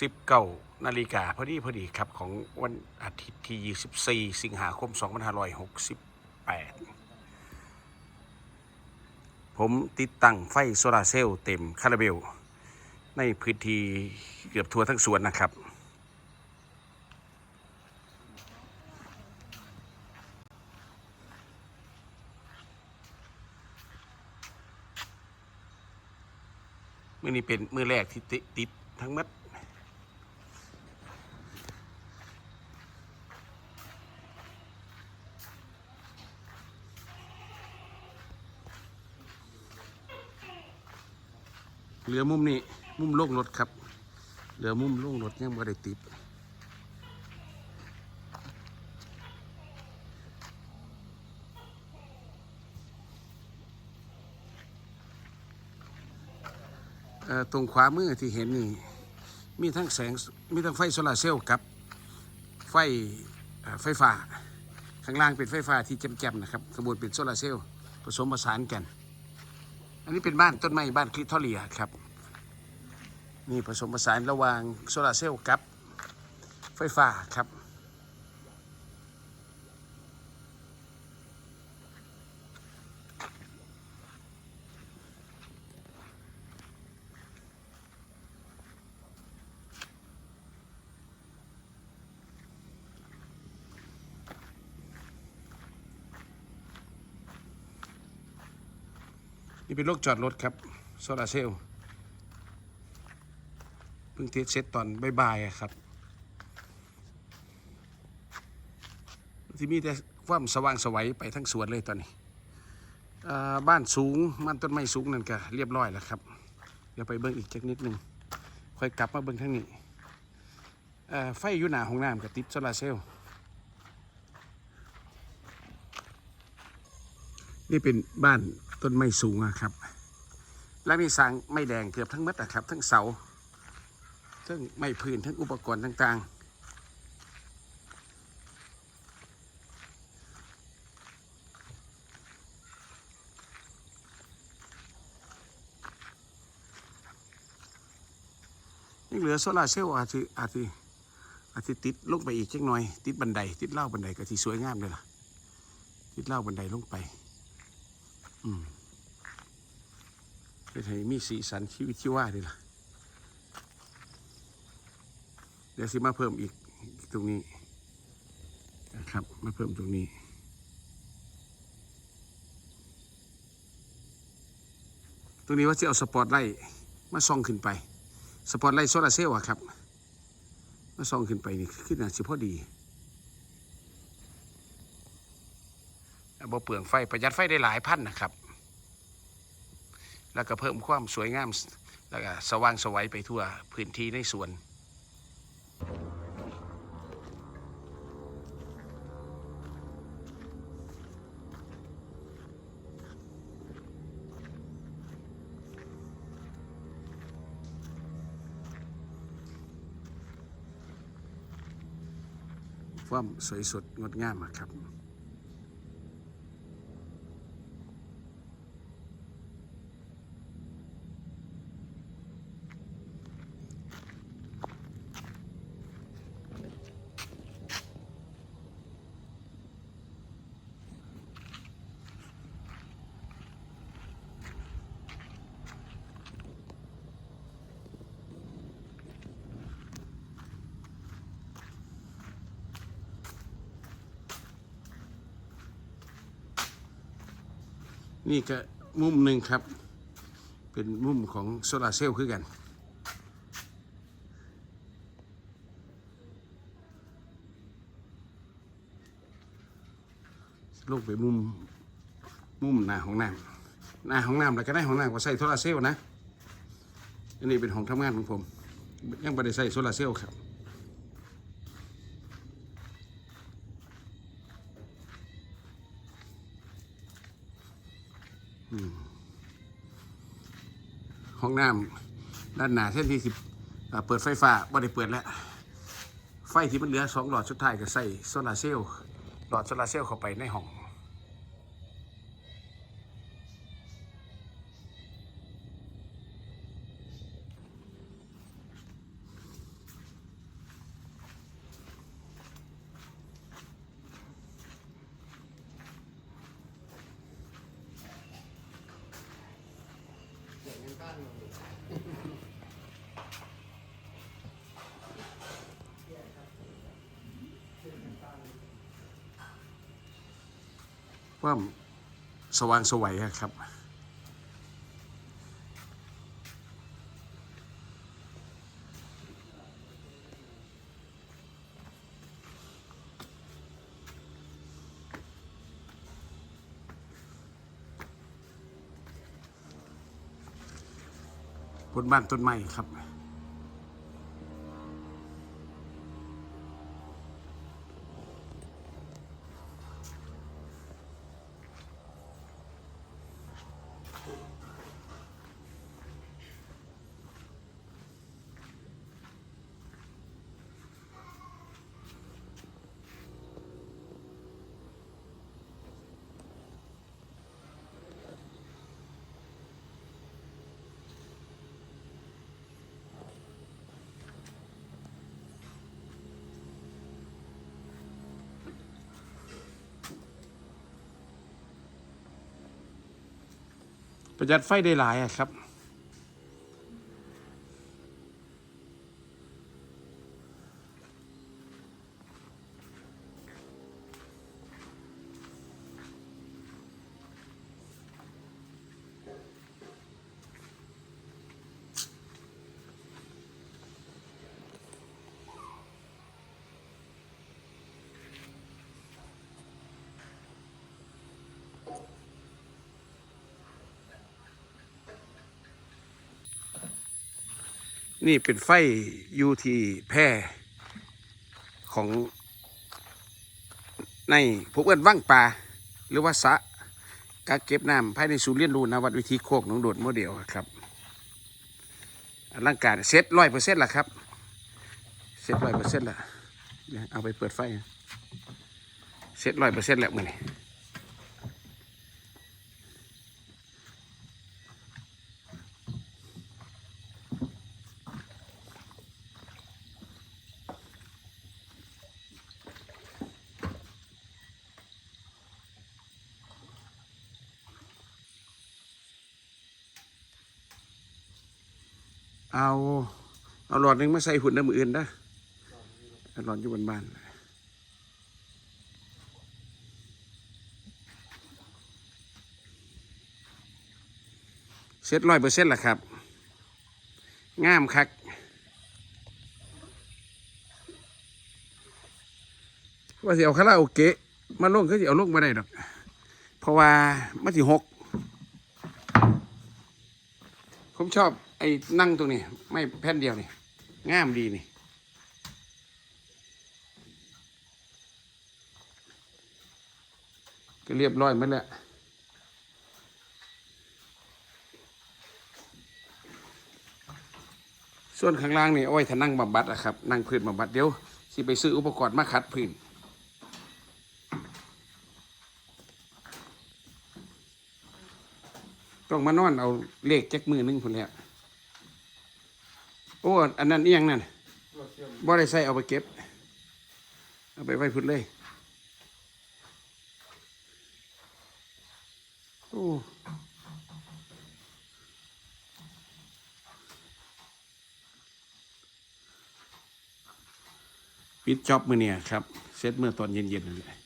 19นาฬิกาพอดีพอดีครับของวันอาทิตย์ที่ 24 สิงหาคม 2568 ผมติดตั้งไฟโซลาร์เซลล์เต็มคาราเบล ในพื้นที่เกือบทั่วทั้งสวนนะครับมื่อนี้เป็นมือแรกที่ติดทั้งหมัด เหลือมุมนี้มุมโล่งรถครับ เหลือมุมโล่งรถยังไม่ได้ติดตรงขวามือที่เห็นนี่มีทั้งแสงมีทั้งไฟโซลาร์เซลล์กับไฟไฟฟ้า ข้างล่างเป็นไฟฟ้าที่แจ่มๆนะครับขางบวนเป็นโซลาร์เซลล์ผสมผสานกัน อันนี้เป็นบ้านต้นไม้บ้านคลิทอเรียครับ นี่ผสมผสานระหว่างโซลาร์เซลล์กับไฟฟ้าครับนี่เป็นโรคจอดรถครับ โซลาร์เซลล์ พิ่งติดเสร็จตอนบ่ายๆครับที่มีแต่ความสว่างสวัยไปทั้งสวนเลยตอนนี้บ้านสูงมันต้นไม้สูงนั่นก็เรียบร้อยแล้วครับ เดี๋ยวไปเบิ้งอีกจักนิดนึงค่อยกลับมาเบิ้งทางนี้ไฟอยู่หนาห้องน้ำกับติดโซลาร์เซลล์นี่เป็นบ้านต้นไม้สูงครับ และมีสางไม้แดงเกือบทั้งหมัดอะครับ ทั้งเสา ทั้งไม้พื้นทั้งอุปกรณ์ต่าง ๆยังเหลือโซลาเซลล์อาจจะอาจจะอาจจะติดลงไปอีกจักหน่อย ติดบันได ติดเล่าบันไดก็ที่สวยงามเลยล่ะ ติดเล่าบันไดลงไป อืมเป็นให้มีสีสันชีวิตชีวาดีล่ะ เดี๋ยวสิมาเพิ่มอีกตรงนี้นะครับ มาเพิ่มตรงนี้ ตรงนี้ว่าจะเอาสปอตไลท์มาส่องขึ้นไปสปอตไลท์โซลาร์เซลล์อะครับมาส่องขึ้นไปนี่ขึ้นอะสิพอดีบ่เปลืองไฟประหยัดไฟได้หลายพันนะครับ แล้วก็เพิ่มความสวยงาม แล้วก็สว่างสวัยไปทั่วพื้นที่ในสวน ความสวยสดงดงามครับ นี่ก็มุมหนึ่งครับ เป็นมุมของโซลาร์เซลล์คือกัน ลูกไปมุมมุมหน้าห้องน้ำหน้าห้องน้ำแล้วก็ได้ห้องน้ำก็ใส่โซลาร์เซลล์นะอันนี้เป็นห้องทำงานของผม ยังไม่ได้ใส่โซลาร์เซลล์ครับ ห้องน้ำด้านหน้าเส้นที่สิบเปิดไฟฟ้าบ่ได้เปิดแล้ว ไฟที่มันเหลือสองหลอดสุดท้ายก็ใส่โซลาเซลล์หลอดโซลาเซลล์เข้าไปในห้อง ห ว่าสว่างสวัยครับ บนบ้านต้นไม้ครับ ประหยัดไฟได้หลายครับ นี่เป็นไฟอยู่ที่แพร่ของในพวกเอิ้นว่างปลาหรือว่าสะกาเก็บน้ำภายในศูนย์เรียนรู้นวัดวิธีโคกหนองโดดโมเดลครับอลังการเซ็ตร้อยเปอร์เซ็นต์ละครับเซ็ตร้อยเปอร์เซ็นต์ละเอาไปเปิดไฟเซ็ตร้อยเปอร์เซ็นต์แล้วมือนี่ เอา เอาหลอดหนึ่งมาใส่หุ่นน้ำมืออื่นนะหลอดอยู่บนบ้านเสร็จร้อยเปอร์เซ็นต์ละครับ งามคักว่าสิเอาคาราโอเกะมาลงก็สิเอาลงมาได้ดอก เพราะว่ามันสิหก ผมชอบ ไอ้นั่งตรงนี้ ไม่แผ่นเดียวนี่งามดีนี่ก็เรียบร้อยหมดแล้วส่วนข้างล่างนี่เอาไว้ถ้านั่งบำบัดอะครับ นั่งพื้นบำบัดเดี๋ยวสิไปซื้ออุปกรณ์มาขัดพื้นต้องมานอนเอาเลขแจ็คมือหนึงคนแล้ว โอ้อันนั้นเอียงนั่นบ่ได้ใส่เอาไปเก็บ เอาไปไว้พุ่นเลย โอ้ปิดจ็อบมือเนี่ยครับ เซตเมื่อตอนเย็นๆนั่นแหละ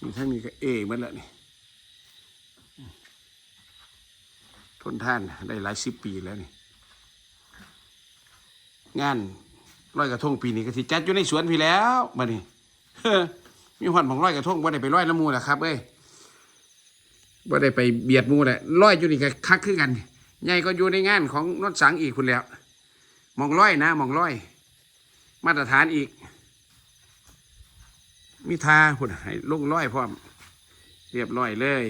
มีทั้งนี้ก็เอมันล้วนี่ ทนท่านได้หลายสิบปีแล้วนี่ งานร้อยกระทงปีนี้ก็สิจัดอยู่ในสวนพี่แล้วมานี่มีหอนของร้อยกระทงบ่ได้ไปร้อยน้ำมูแหละครับเอ้ยบ่ได้ไปเบียดมูแหละร้อยอยู่นี่ก็คักคือกันใหญ่ก็อยู่ในงานของนนสังอีกคุณแล้วมองร้อยนะมองร้อย มาตรฐานอีก มีทาคุณให้ลงร้อยพร้อม เรียบร้อยเลย